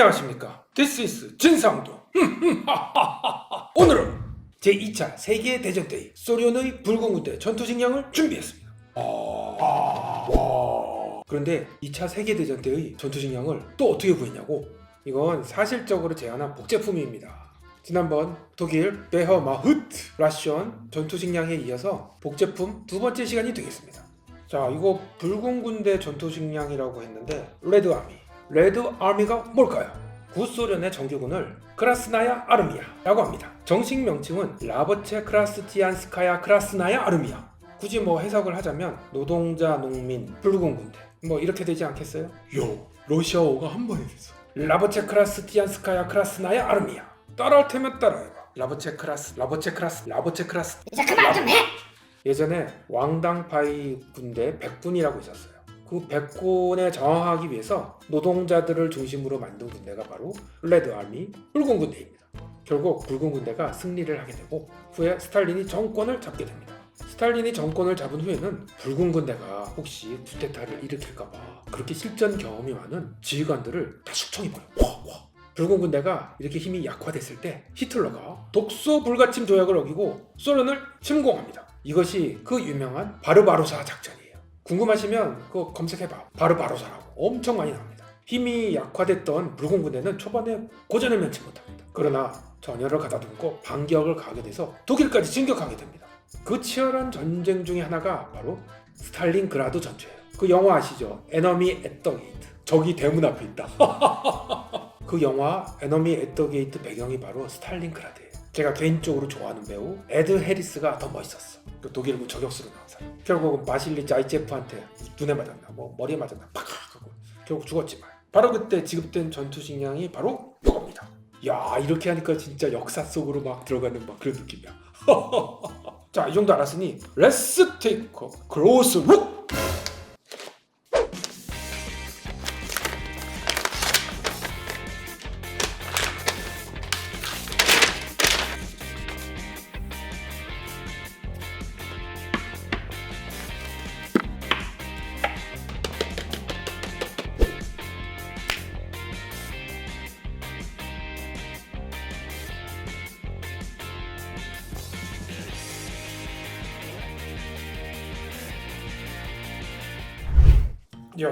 안녕하십니까. This is 진상도. 오늘은 제2차 세계대전 때의 소련의 붉은군대 전투식량을 준비했습니다. 아, 와. 그런데 2차 세계대전 때의 전투식량을 또 어떻게 구했냐고? 이건 사실적으로 제안한 복제품입니다. 지난번 독일 베허마흐트 라시온 전투식량에 이어서 복제품 두 번째 시간이 되겠습니다. 자, 이거 붉은 군대 전투식량이라고 했는데 레드 아미. 레드 아미가 뭘까요? 구소련의 정규군을 크라스나야 아르미아라고 합니다. 정식 명칭은 라버체 크라스티안스카야 크라스나야 아르미아. 굳이 뭐 해석을 하자면 노동자, 농민, 붉은 군대 뭐 이렇게 되지 않겠어요? 요, 러시아어가 한 번에 됐어. 라버체 크라스티안스카야 크라스나야 아르미아. 따라할 테면 따라해봐. 라버체 크라스, 라버체 크라스, 라버체 크라스. 이제 그만 좀 해. 예전에 왕당파이 군대 백군이라고 있었어요. 그 백군에 저항하기 위해서 노동자들을 중심으로 만든 군대가 바로 레드 아미 붉은 군대입니다. 결국 붉은 군대가 승리를 하게 되고 후에 스탈린이 정권을 잡게 됩니다. 스탈린이 정권을 잡은 후에는 붉은 군대가 혹시 쿠데타를 일으킬까봐 그렇게 실전 경험이 많은 지휘관들을 다 숙청해버려. 와, 와. 붉은 군대가 이렇게 힘이 약화됐을 때 히틀러가 독소 불가침 조약을 어기고 소련을 침공합니다. 이것이 그 유명한 바르바로사 작전이에요. 궁금하시면 그거 검색해봐. 바르바로 사라고 엄청 많이 나옵니다. 힘이 약화됐던 붉은 군대는 초반에 고전을 면치 못합니다. 그러나 전열을 가다듬고 반격을 가게 돼서 독일까지 진격하게 됩니다. 그 치열한 전쟁 중에 하나가 바로 스탈린그라드 전투예요. 그 영화 아시죠? 에너미 앳더 게이트. 적이 대문 앞에 있다. 그 영화 에너미 앳더 게이트 배경이 바로 스탈린그라드예요. 제가 개인적으로 좋아하는 배우 에드 해리스가 더 멋있었어. 그 독일군 저격수로 나온 사람. 결국은 바실리 자이체프한테 눈에 맞았나, 뭐 머리에 맞았나, 팍 하고 결국 죽었지만 바로 그때 지급된 전투식량이 바로 이겁니다. 야 이렇게 하니까 진짜 역사 속으로 막 들어가는 막 그런 느낌이야. 자 이 정도 알았으니 Let's take a close 야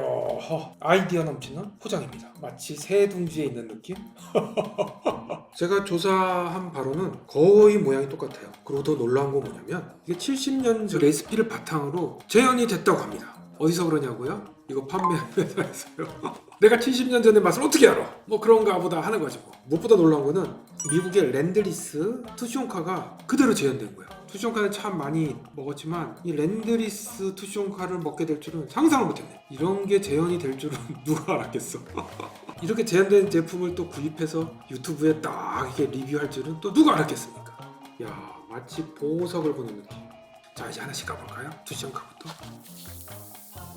아이디어 넘치는 포장입니다. 마치 새 둥지에 있는 느낌? 제가 조사한 바로는 거의 모양이 똑같아요. 그리고 더 놀라운 건 뭐냐면 이게 70년 전 레시피를 바탕으로 재현이 됐다고 합니다. 어디서 그러냐고요? 이거 판매한 회사에서요. 내가 70년 전의 맛을 어떻게 알아? 뭐 그런가 보다 하는 거지 뭐. 무엇보다 놀라운 거는 미국의 랜드리스 투숑카가 그대로 재현된 거예요. 투숑카는 참 많이 먹었지만 이 랜드리스 투숑카를 먹게 될 줄은 상상을 못했네. 이런 게 재현이 될 줄은 누가 알았겠어? 이렇게 재현된 제품을 또 구입해서 유튜브에 딱 이렇게 리뷰할 줄은 또 누가 알았겠습니까? 야 마치 보석을 보는 느낌. 자 이제 하나씩 가볼까요? 투숑카부터.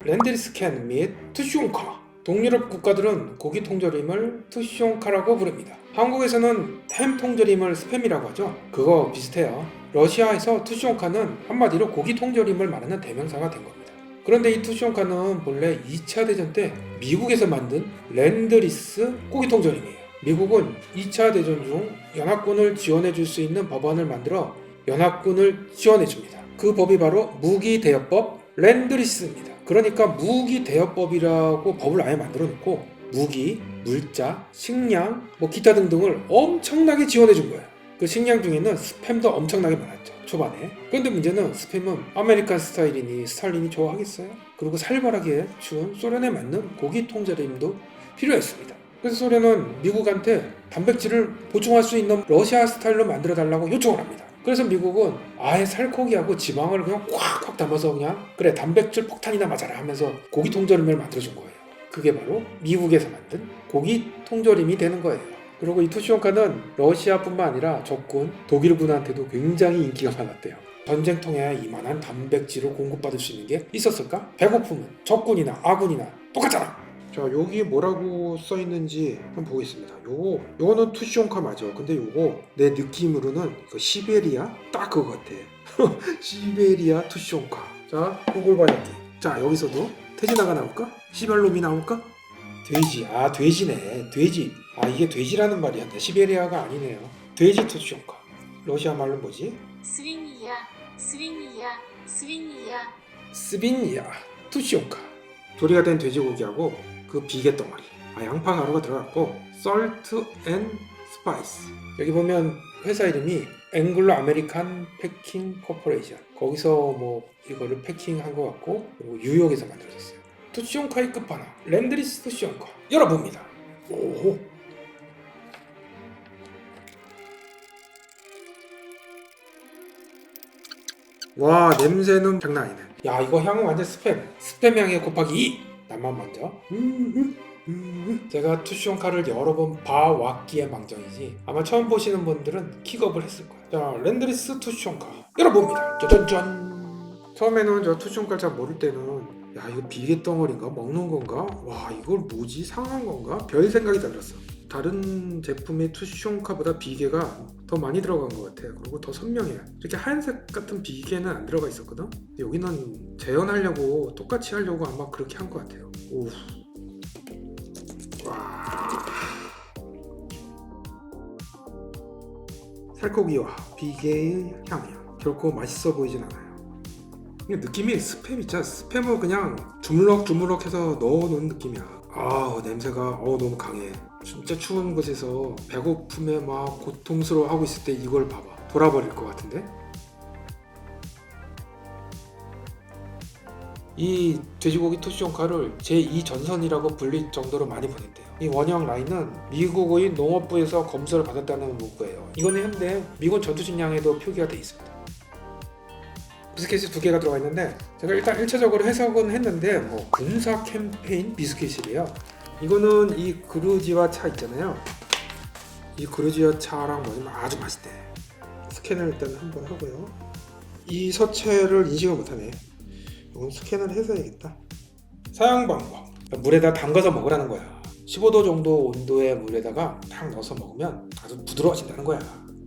랜드리스 캔 및 투숑카. 동유럽 국가들은 고기 통조림을 투숑카라고 부릅니다. 한국에서는 햄 통조림을 스팸이라고 하죠. 그거 비슷해요. 러시아에서 투숑카는 한마디로 고기 통조림을 말하는 대명사가 된 겁니다. 그런데 이 투숑카는 본래 2차 대전 때 미국에서 만든 랜드리스 고기 통조림이에요. 미국은 2차 대전 중 연합군을 지원해 줄 수 있는 법안을 만들어 연합군을 지원해 줍니다. 그 법이 바로 무기 대여법 랜드리스입니다. 그러니까 무기 대여법이라고 법을 아예 만들어 놓고 무기, 물자, 식량, 뭐 기타 등등을 엄청나게 지원해 준 거예요. 그 식량 중에는 스팸도 엄청나게 많았죠. 초반에. 그런데 문제는 스팸은 아메리칸 스타일이니 스탈린이 좋아하겠어요? 그리고 살벌하게 추운 소련에 맞는 고기 통조림도 필요했습니다. 그래서 소련은 미국한테 단백질을 보충할 수 있는 러시아 스타일로 만들어 달라고 요청을 합니다. 그래서 미국은 아예 살코기하고 지방을 그냥 꽉꽉 담아서 그냥 그래 단백질 폭탄이나 맞아라 하면서 고기 통조림을 만들어준 거예요. 그게 바로 미국에서 만든 고기 통조림이 되는 거예요. 그리고 이 투시온카는 러시아뿐만 아니라 적군 독일군한테도 굉장히 인기가 많았대요. 전쟁통에 이만한 단백질을 공급받을 수 있는 게 있었을까? 배고픔은 적군이나 아군이나 똑같잖아. 자 여기 뭐라고 써 있는지 한번 보겠습니다. 요거 요거는 투시온카 맞아. 근데 요거 내 느낌으로는 그 시베리아 딱 그거 같아 시베리아 투시온카. 자 호골바야끼 자 여기서도 태진아가 나올까? 시발롬이 나올까? 돼지. 아 돼지네. 돼지. 아 이게 돼지라는 말이야 시베리아가 아니네요. 돼지 투시온카. 러시아 말로 뭐지? 스위니야. 스위니야. 스위니야. 스윙이야. 투시온카. 조리가 된 돼지고기하고 그 비계 덩어리 아 양파 가루가 들어갔고 썰트 앤 스파이스 여기 보면 회사 이름이 앵글로 아메리칸 패킹 코퍼레이션 거기서 뭐 이거를 패킹한 것 같고 그리고 뉴욕에서 만들어졌어요. 투숑카의 끝판왕 랜드리스 투숑카. 열어봅니다. 오호. 와 냄새는 장난 아니네. 야 이거 향은 완전 스팸. 스팸 향에 곱하기 2 나만 먼저. 음, 음, 음. 제가 투숑카를 여러 번 봐왔기에 망정이지 아마 처음 보시는 분들은 킥업을 했을 거예요. 자 랜드리스 투숑카 열어봅니다. 짜잔짠. 처음에는 저 투숑카를 잘 모를 때는 야 이거 비계 덩어리인가? 먹는 건가? 와 이걸 뭐지? 상한 건가? 별 생각이 들었어 다른 제품의 투숑카보다 비계가 더 많이 들어간 것 같아요. 그리고 더 선명해요. 이렇게 하얀색 같은 비계는 안 들어가 있었거든. 여기는 재현하려고 똑같이 하려고 아마 그렇게 한 것 같아요. 오. 와. 살코기와 비계의 향이요. 결코 맛있어 보이진 않아요. 느낌이 스팸 있잖아. 스팸을 그냥 주물럭주물럭 해서 넣어놓은 느낌이야. 아 냄새가 어 너무 강해. 진짜 추운 곳에서 배고픔에 막 고통스러워하고 있을 때 이걸 봐봐. 돌아버릴 것 같은데? 이 돼지고기 토시온카를 제2 전선이라고 불릴 정도로 많이 보냈대요. 이 원형 라인은 미국의 농업부에서 검수를 받았다는 문구예요. 이거는 현재 미군 전투식량에도 표기가 돼 있습니다. 비스킷이 두 개가 들어가 있는데 제가 일단 1차적으로 해석은 했는데 뭐 군사 캠페인 비스킷이래요 이거는 이 그루지와 차 있잖아요. 이 그루지와 차랑 먹으면 아주 맛있대. 스캔을 일단 한번 하고요. 이 서체를 인식을 못하네. 이건 스캔을 해서 해야겠다. 사용 방법. 물에다 담가서 먹으라는 거야. 15도 정도 온도의 물에다가 탁 넣어서 먹으면 아주 부드러워진다는 거야.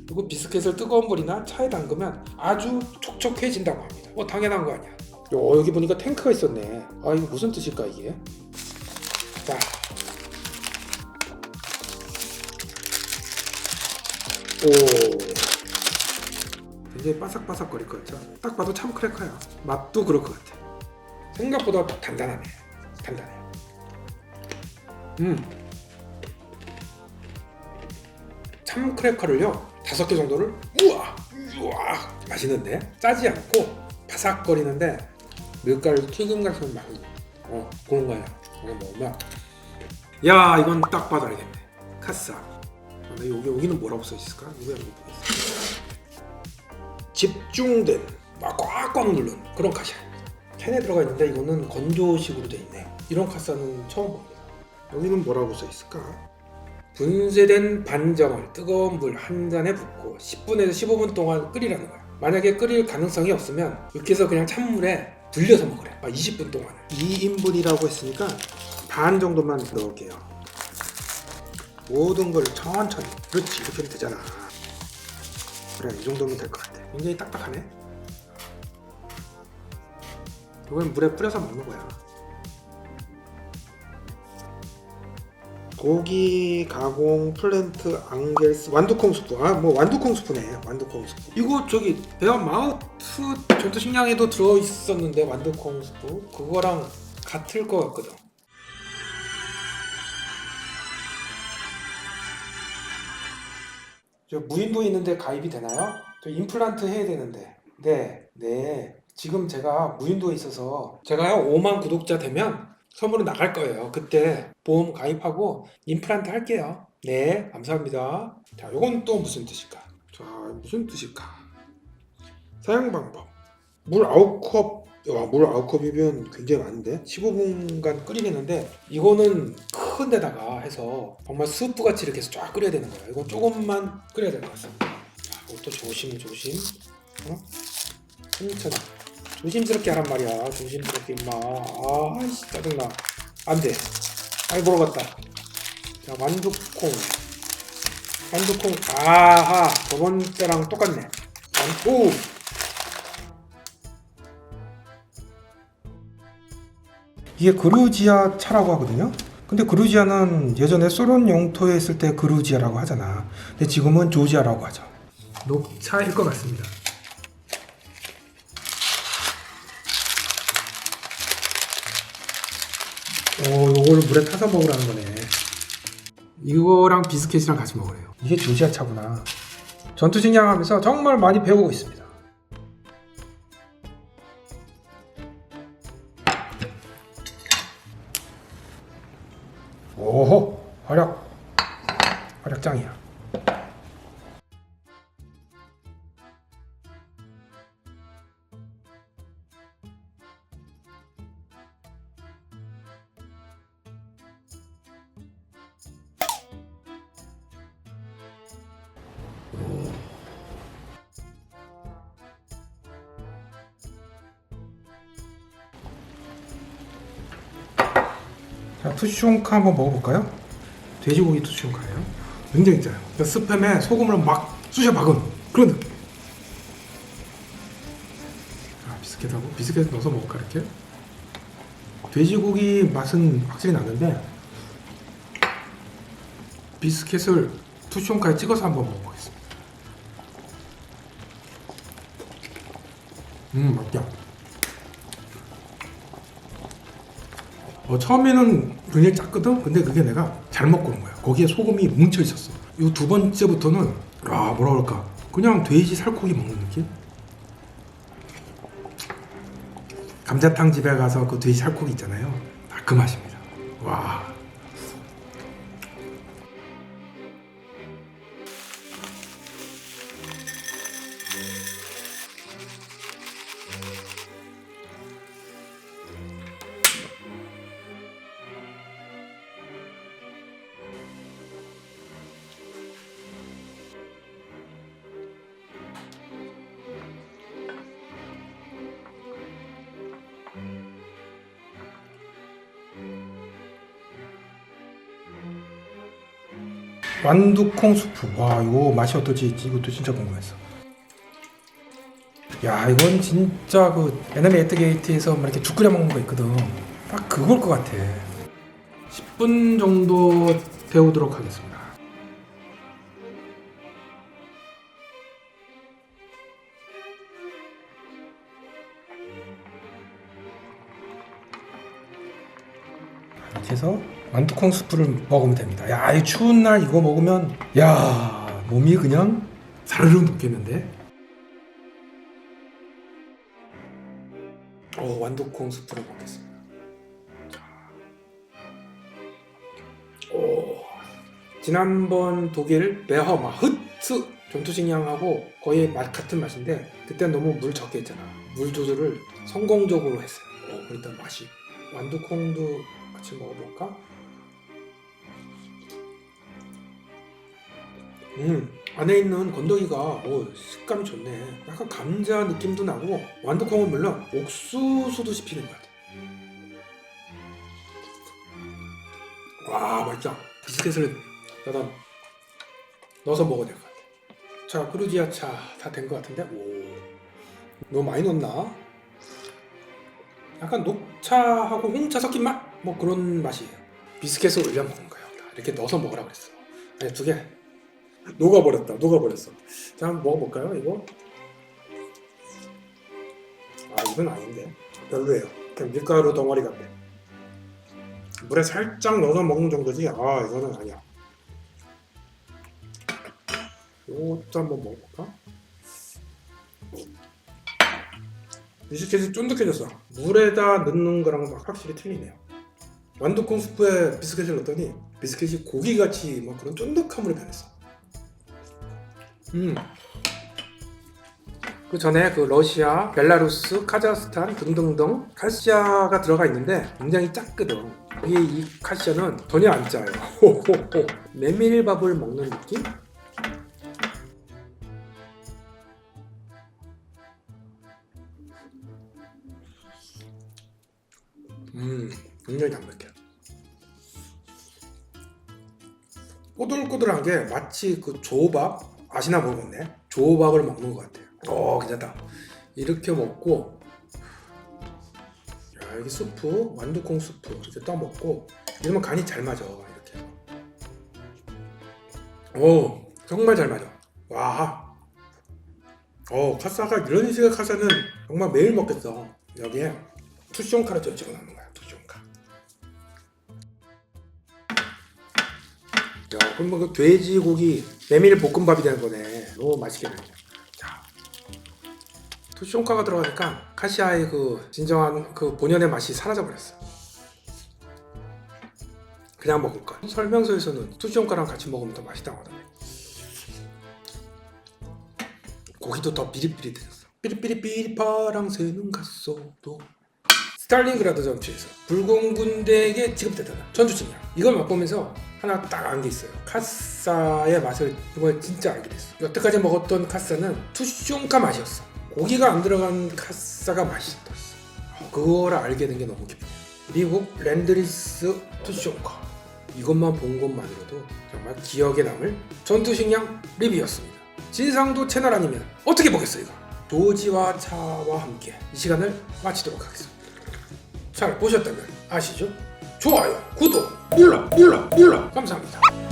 그리고 비스켓을 뜨거운 물이나 차에 담그면 아주 촉촉해진다고 합니다. 뭐 당연한 거 아니야. 요, 여기 보니까 탱크가 있었네. 아 이거 무슨 뜻일까 이게? 자, 오. 굉장히 바삭바삭 거릴 것 같죠? 딱 봐도 참 크래커야. 맛도 그럴 것 같아. 생각보다 단단하네. 단단해. 음 참 크래커를요 다섯 개 정도를 우와! 우와! 맛있는데? 짜지 않고 바삭거리는데 밀가루 튀김 같은 맛이 어 그런 거야. 이거 먹으면 야 이건 딱 봐도 알겠네. 카 싸 아, 나 여기 여기는 뭐라고 써 있을까? 이거 한번 보겠습니다. 집중된 막 꽉꽉 누른 그런 카샤. 캔에 들어가 있는데 이거는 건조식으로 돼 있네. 이런 카사는 처음 봅니다. 여기는 뭐라고 써 있을까? 분쇄된 반정을 뜨거운 물 한 잔에 붓고 10분에서 15분 동안 끓이라는 거야. 만약에 끓일 가능성이 없으면 이렇게 해서 그냥 찬물에 불려서 먹으래. 아, 20분 동안. 2인분이라고 했으니까 반 정도만 넣을게요. 모든 걸 천천히. 그렇지. 이렇게 하면 되잖아. 그래 이 정도면 될 것 같아. 굉장히 딱딱하네. 이건 물에 뿌려서 먹는 거야. 고기 가공 플랜트 앙겔스 완두콩 수프. 아뭐 완두콩 수프네. 완두콩 수프. 이거 저기 베어 마우트 전투 식량에도 들어 있었는데 완두콩 수프. 그거랑 같을 것 같거든 저 무인도 있는데 가입이 되나요? 저 임플란트 해야 되는데. 네, 네. 지금 제가 무인도에 있어서 제가요 5만 구독자 되면 선물로 나갈 거예요. 그때 보험 가입하고 임플란트 할게요. 네, 감사합니다. 자, 요건 또 무슨 뜻일까? 자, 무슨 뜻일까? 사용 방법. 물 9컵, 와, 물 9컵이면 굉장히 많은데? 15분간 끓이겠는데, 이거는 큰 데다가 해서 정말 스프 같이 이렇게 해서 쫙 끓여야 되는 거야. 이건 조금만 끓여야 될 것 같습니다. 자, 이것도 조심, 조심. 어? 천천히. 조심스럽게 하란 말이야. 조심스럽게, 임마. 아이씨, 짜증나. 안 돼. 아이, 물어봤다. 자, 완두콩. 완두콩. 아하. 저번 때랑 똑같네. 완, 오! 이게 그루지아 차라고 하거든요. 근데 그루지아는 예전에 소련 영토에 있을 때 그루지아라고 하잖아. 근데 지금은 조지아라고 하죠. 녹차일 것 같습니다. 오, 요걸 물에 타서 먹으라는 거네. 이거랑 비스켓이랑 같이 먹으래요. 이게 조지아 차구나. 전투 식량 하면서 정말 많이 배우고 있습니다. 자 투숑카 한번 먹어볼까요? 돼지고기 투숑카예요. 굉장히 짜요. 그러니까 스팸에 소금을 막 쑤셔 박은 그런 느낌. 아 비스켓하고 비스켓 넣어서 먹을까 이렇게? 돼지고기 맛은 확실히 나는데 비스켓을 투숑카에 찍어서 한번 먹어보겠습니다. 음 맛있다. 어, 처음에는 굉장히 작거든? 근데 그게 내가 잘못 고른 거야. 거기에 소금이 뭉쳐 있었어. 이 두 번째부터는, 아, 뭐라 그럴까. 그냥 돼지 살코기 먹는 느낌? 감자탕 집에 가서 그 돼지 살코기 있잖아요. 딱그 맛입니다. 와. 완두콩 수프. 와, 이거 맛이 어떨지 이것도 진짜 궁금했어. 야, 이건 진짜 그 에너미 애트게이트에서 막 이렇게 죽 끓여 먹는 거 있거든. 딱 그걸 것 같아. 10분 정도 데우도록 하겠습니다. 이렇게 해서 완두콩 수프를 먹으면 됩니다. 야, 이 추운 날 이거 먹으면 야, 몸이 그냥 사르르 녹겠는데. 어, 완두콩 수프를 먹겠습니다. 자. 오. 지난번 독일 베허마흐트 전투식량하고 거의 맛 같은 맛인데 그때 너무 물 적게 했잖아. 물 조절을 성공적으로 했어요. 오, 일단 맛이 완두콩도 같이 먹어볼까? 음 안에 있는 건더기가 오, 식감이 좋네. 약간 감자 느낌도 나고 완두콩은 물론 옥수수도 씹히는 것 같아. 와 맛있다. 비스켓을 여기다 넣어서 먹어야 될 것 같아. 자 그루지아 차다 된 것 같은데 오 너무 많이 넣었나? 약간 녹차하고 홍차 섞인 맛? 뭐 그런 맛이에요. 비스켓을 올려 먹은 거예요. 이렇게 넣어서 먹으라 그랬어. 아니 두 개. 녹아버렸다. 녹아버렸어. 자 한번 먹어볼까요? 이거? 아 이건 아닌데. 별로예요. 그냥 밀가루 덩어리 같네. 물에 살짝 넣어서 먹는 정도지. 아 이거는 아니야. 이것도 한번 먹어볼까? 비스켓이 쫀득해졌어. 물에다 넣는 거랑 확실히 틀리네요. 완두콩 스프에 비스켓을 넣었더니 비스켓이 고기같이 뭐 그런 쫀득함으로 변했어. 음. 그 전에 그 러시아, 벨라루스, 카자흐스탄 등등등 카시아가 들어가 있는데 굉장히 작거든. 이, 이 카시아는 전혀 안 짜요. 호호호. 메밀밥을 먹는 느낌? 음, 굉장히 담백해. 꼬들꼬들한 게 마치 그 조밥 아시나 모르겠네. 조밥을 먹는 것 같아요. 어, 괜찮다. 이렇게 먹고, 야 여기 수프 완두콩 수프 이렇게 떠 먹고 이러면 간이 잘 맞아 이렇게. 오 정말 잘 맞아. 와. 어 카사가 이런 식의 카사는 정말 매일 먹겠어. 여기에 투숑카를 좀 찍어 놓는 거야 투숑카. 야 그러면 그 돼지고기 메밀 볶음밥이 되는 거네. 너무 맛있겠네. 자 투숑카가 들어가니까 카시아의 그 진정한 그 본연의 맛이 사라져 버렸어. 그냥 먹을 걸. 설명서에서는 투숑카랑 같이 먹으면 더 맛있다고 하던데. 고기도 더 비릿비릿해졌어. 삐릿삐릿삐릿 파랑새는 갔어도. 스탈린그라드 전투에서 붉은 군대에게 지급됐던 전투식량 이걸 맛보면서 하나 딱 안 게 있어요. 카사의 맛을 이번에 진짜 알게 됐어 여태까지 먹었던 카사는 투숑카 맛이었어 고기가 안 들어간 카사가 맛있었어 어, 그거를 알게 된 게 너무 기쁘네 미국 랜드리스 투숑카. 이것만 본 것만으로도 정말 기억에 남을 전투식량 리뷰였습니다. 진상도 채널 아니면 어떻게 보겠어 이거? 도지와 차와 함께 이 시간을 마치도록 하겠습니다. 잘 보셨다면 아시죠? 좋아요, 구독 눌러 눌러 눌러 감사합니다.